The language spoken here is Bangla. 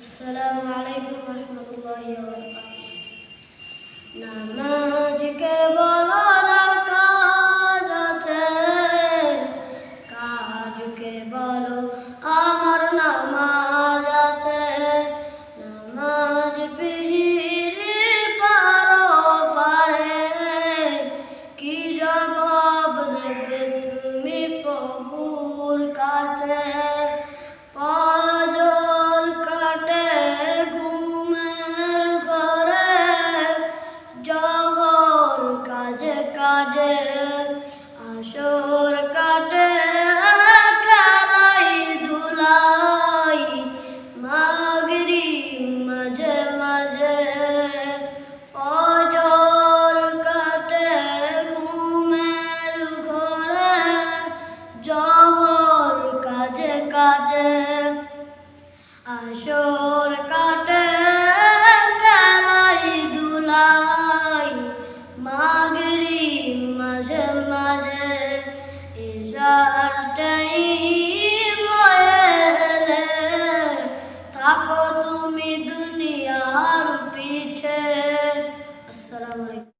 আসসালামু আলাইকুম রহমতুল্লাহি নামাজকে বলো না কাজ আছে? কাজকে বলো? আমার নামাজ আছে। নামাজ পিহিরে পারো পারে কি জবাব দেবে তুমি প্রভুর কাছে আসর কাটে খেলাই ধুলাই মাগরি মাঝে মাঝে ঘুমের জহর কাজে আসর কাটে এসার টাইম এলে থাকো তুমি দুনিয়ার পিঠে। আসসালামু আলাইকুম।